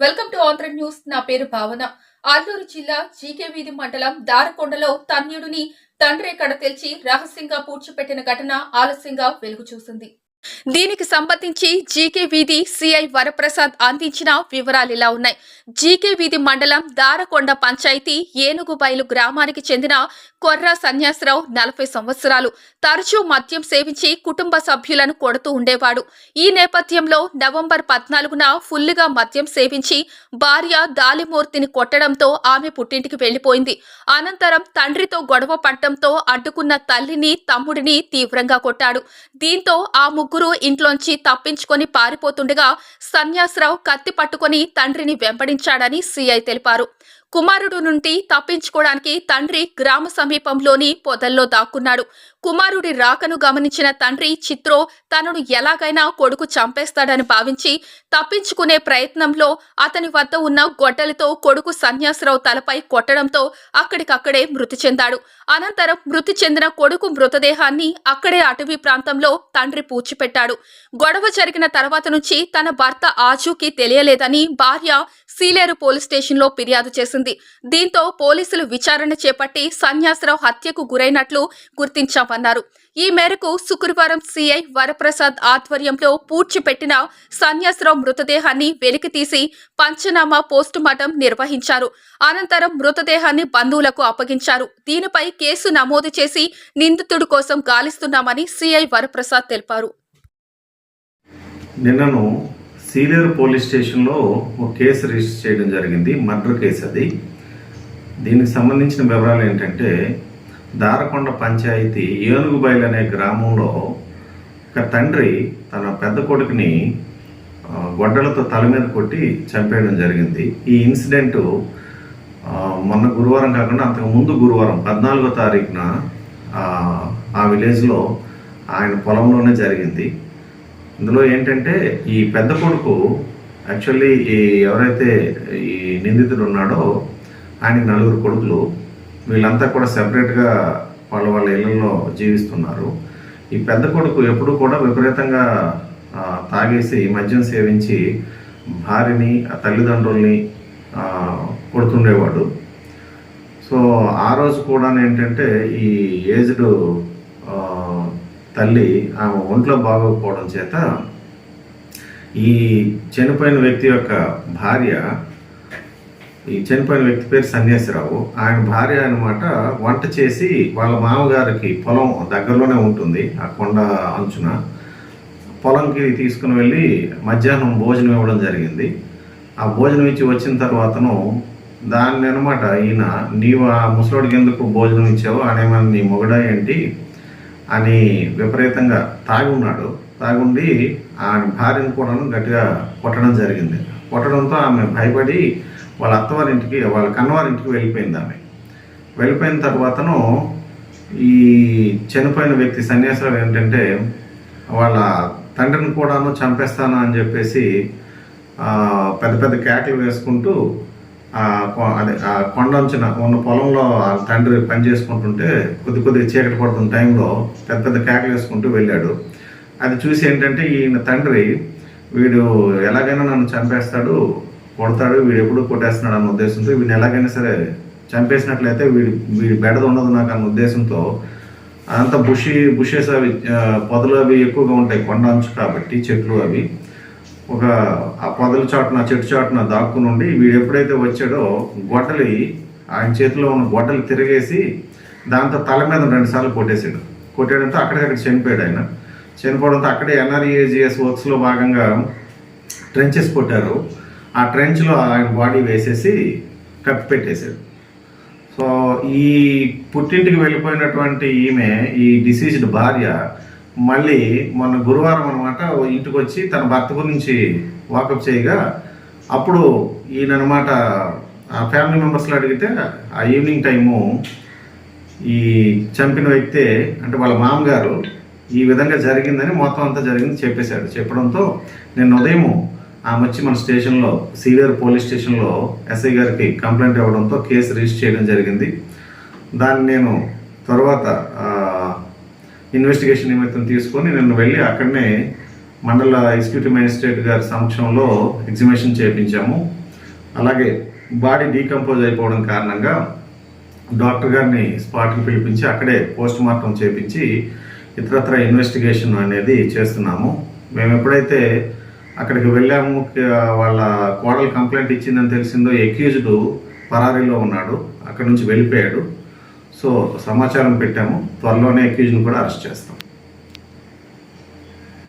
Welcome to Andhra news. నా పేరు భావన. అల్లూరు జిల్లా జీకే వీధి మండలం దారకొండలో తన్యుడిని తండ్రి కడతెల్చి రహస్యంగా పూడ్చిపెట్టిన ఘటన ఆలస్యంగా వెలుగు చూసింది. దీనికి సంబంధించి జీకే వీధి సిఐ వరప్రసాద్ అందించిన వివరాలు ఇలా ఉన్నాయి. జీకే వీధి మండలం దారకొండ పంచాయతీ ఏనుగుబైలు గ్రామానికి చెందిన కొర్ర సన్యాసరావు నలభై సంవత్సరాలు. తరచూ మద్యం సేవించి కుటుంబ సభ్యులను కొడుతూ ఉండేవాడు. ఈ నేపథ్యంలో నవంబర్ పద్నాలుగున ఫుల్లుగా మద్యం సేవించి భార్య దాలిమూర్తిని కొట్టడంతో ఆమె పుట్టింటికి వెళ్ళిపోయింది అనంతరం తండ్రితో గొడవ పడటంతో అడ్డుకున్న తల్లిని తమ్ముడిని తీవ్రంగా కొట్టాడు. దీంతో ఆ ముగ్గురు ఇంట్లోంచి తప్పించుకొని పారిపోతుండగా సన్యాసరావు కత్తి పట్టుకొని తండ్రిని వెంబడించాడని సీఐ తెలిపారు. కుమారుడు నుండి తప్పించుకోవడానికి తండ్రి గ్రామ సమీపంలోని పొదల్లో దాక్కున్నాడు. కుమారుడి రాకను గమనించిన తండ్రి చిత్రో తనను ఎలాగైనా కొడుకు చంపేస్తాడని భావించి తప్పించుకునే ప్రయత్నంలో అతని వద్ద ఉన్న గొడ్డలితో కొడుకు సన్యాసరావు తలపై కొట్టడంతో అక్కడికక్కడే మృతి చెందాడు. అనంతరం మృతి చెందిన కొడుకు మృతదేహాన్ని అక్కడే అటవీ ప్రాంతంలో తండ్రి పూడ్చిపెట్టాడు. గొడవ జరిగిన తర్వాత నుంచి తన భర్త ఆచూకీ తెలియలేదని భార్య సీలేరు పోలీస్ స్టేషన్లో ఫిర్యాదు చేసింది. దీంతో పోలీసులు విచారణ చేపట్టి సన్యాసరావు హత్యకు గురైనట్లు చేశామన్నారు ఈ మేరకు శుక్రవారం సీఐ వరప్రసాద్ ఆధ్వర్యంలో పూడ్చిపెట్టిన సన్యాసరావు మృతదేహాన్ని వెలికితీసి పంచనామా పోస్టుమార్టం నిర్వహించారు. అనంతరం మృతదేహాన్ని బంధువులకు అప్పగించారు. దీనిపై కేసు నమోదు చేసి నిందితుడి కోసం గాలిస్తున్నామని సీఐ వరప్రసాద్ తెలిపారు. నిన్నను సీనియర్ పోలీస్ స్టేషన్లో ఒక కేసు రిజిస్టర్ చేయడం జరిగింది. మర్డర్ కేసు అది. దీనికి సంబంధించిన వివరాలు ఏంటంటే దారకొండ పంచాయతీ ఏనుగుబైల్ అనే గ్రామంలో ఒక తండ్రి తన పెద్ద కొడుకుని గొడ్డలతో తల మీద కొట్టి చంపేయడం జరిగింది. ఈ ఇన్సిడెంట్ మొన్న గురువారం కాకుండా అంతకు ముందు గురువారం పద్నాలుగో తారీఖున ఆ, ఆ విలేజ్లో ఆయన పొలంలోనే జరిగింది. ఇందులో ఏంటంటే ఈ పెద్ద కొడుకు యాక్చువల్లీ ఈ ఎవరైతే ఈ నిందితుడు ఉన్నాడో ఆయనకి నలుగురు కొడుకులు. వీళ్ళంతా కూడా సెపరేట్గా వాళ్ళ వాళ్ళ ఇళ్ళలో జీవిస్తున్నారు. ఈ పెద్ద కొడుకు ఎప్పుడు కూడా విపరీతంగా తాగేసి మద్యం సేవించి భార్యని ఆ తల్లిదండ్రుల్ని కొడుతుండేవాడు. సో ఆ రోజు కూడా ఏంటంటే ఈ ఏజ్డ్ తల్లి ఆమె ఒంట్లో బాగోకపోవడం చేత ఈ చనిపోయిన వ్యక్తి యొక్క భార్య ఈ చనిపోయిన వ్యక్తి పేరు సన్యాసిరావు. ఆయన భార్య అనమాట వంట చేసి వాళ్ళ మామగారికి పొలం దగ్గరలోనే ఉంటుంది ఆ కొండ అంచున. పొలంకి తీసుకుని వెళ్ళి మధ్యాహ్నం భోజనం ఇవ్వడం జరిగింది. ఆ భోజనం ఇచ్చి వచ్చిన తర్వాతను దాన్ని అనమాట ఈయన నీవు ఆ ముసలోడికి ఎందుకు భోజనం ఇచ్చావు? అనేమని నీ మొగడా ఏంటి? అని విపరీతంగా తాగున్నాడు. తాగుండి ఆ భార్యను కూడా గట్టిగా కొట్టడం జరిగింది. కొట్టడంతో ఆమె భయపడి వాళ్ళ అత్తవారింటికి వాళ్ళ కన్నవారింటికి వెళ్ళిపోయింది ఆమె. వెళ్ళిపోయిన తర్వాతను ఈ చనిపోయిన వ్యక్తి సన్యాసరావు ఏంటంటే వాళ్ళ తండ్రిని కూడాను చంపేస్తాను అని చెప్పేసి పెద్ద పెద్ద కేకలు వేసుకుంటూ కొ- అదే ఆ కొండంచున ఉన్న పొలంలో ఆ తండ్రి పని చేసుకుంటుంటే కొద్ది కొద్దిగా చీకటి పడుతున్న టైంలో పెద్ద పెద్ద కేకలు వేసుకుంటూ వెళ్ళాడు. అది చూసి ఏంటంటే ఈయన తండ్రి వీడు ఎలాగైనా నన్ను చంపేస్తాడు కొడతాడు వీడు ఎప్పుడు కొట్టేస్తున్నాడు అన్న ఉద్దేశంతో వీడిని ఎలాగైనా సరే చంపేసినట్లయితే వీడి వీడి బెడద ఉండదు నాకు అన్న ఉద్దేశంతో అంత బుషి బుషెస్ అవి పొదలు అవి ఎక్కువగా ఉంటాయి కొండ అంచు కాబట్టి చెట్లు అవి. ఒక ఆ పొదల చాటున చెట్టు చాటున దాక్కుని ఉండి వీడు ఎప్పుడైతే వచ్చాడో గొడ్డలి ఆయన చేతిలో ఉన్న గొడ్డలు తిరిగేసి దాంతో తల మీద రెండుసార్లు కొట్టేశాడు. కొట్టేసాడు కొట్టేయడంతో అక్కడికక్కడ చనిపోయాడు ఆయన. చనిపోవడంతో అక్కడే ఎన్ఆర్ఏజిఎస్ వర్క్స్లో భాగంగా ట్రెంచెస్ కొట్టారు. ఆ ట్రెంచ్లో ఆయన బాడీ వేసేసి కప్పి పెట్టేశాడు సో ఈ పుట్టింటికి వెళ్ళిపోయినటువంటి ఈమె ఈ డిసీజ్డ్ భార్య మళ్ళీ మొన్న గురువారం అనమాట ఇంటికి వచ్చి తన భర్త గురించి వాకప్ చేయగా అప్పుడు ఈయనమాట ఆ ఫ్యామిలీ మెంబర్స్లో అడిగితే ఆ ఈవినింగ్ టైము ఈ చంపిన వ్యక్తే అంటే వాళ్ళ మామగారు ఈ విధంగా జరిగిందని మొత్తం అంతా జరిగింది చెప్పేశాడు. చెప్పడంతో నేను ఉదయము ఆమె వచ్చి మన స్టేషన్లో సీనియర్ పోలీస్ స్టేషన్లో ఎస్ఐ గారికి కంప్లైంట్ ఇవ్వడంతో కేసు రిజిస్టర్ చేయడం జరిగింది. దాన్ని నేను తర్వాత ఇన్వెస్టిగేషన్ నిమిత్తం తీసుకొని నేను వెళ్ళి అక్కడనే మండల ఎగ్జిక్యూటివ్ మేజిస్ట్రేట్ గారి సమక్షంలో ఎగ్జిబిషన్ చేయించాము అలాగే బాడీ డీకంపోజ్ అయిపోవడం కారణంగా డాక్టర్ గారిని స్పాట్కి పిలిపించి అక్కడే పోస్ట్ మార్టం చేపించి ఇతరత్ర ఇన్వెస్టిగేషన్ అనేది చేస్తున్నాము. మేము ఎప్పుడైతే అక్కడికి వెళ్ళాము. వాళ్ళ కోడలు కంప్లైంట్ ఇచ్చిందని తెలిసిందో ఎక్యూజ్డ్ పరారీలో ఉన్నాడు. అక్కడ నుంచి వెళ్ళిపోయాడు. సో సమాచారం పెట్టాము. త్వరలోనే ఎక్యూజ్ని కూడా అరెస్ట్ చేస్తాం.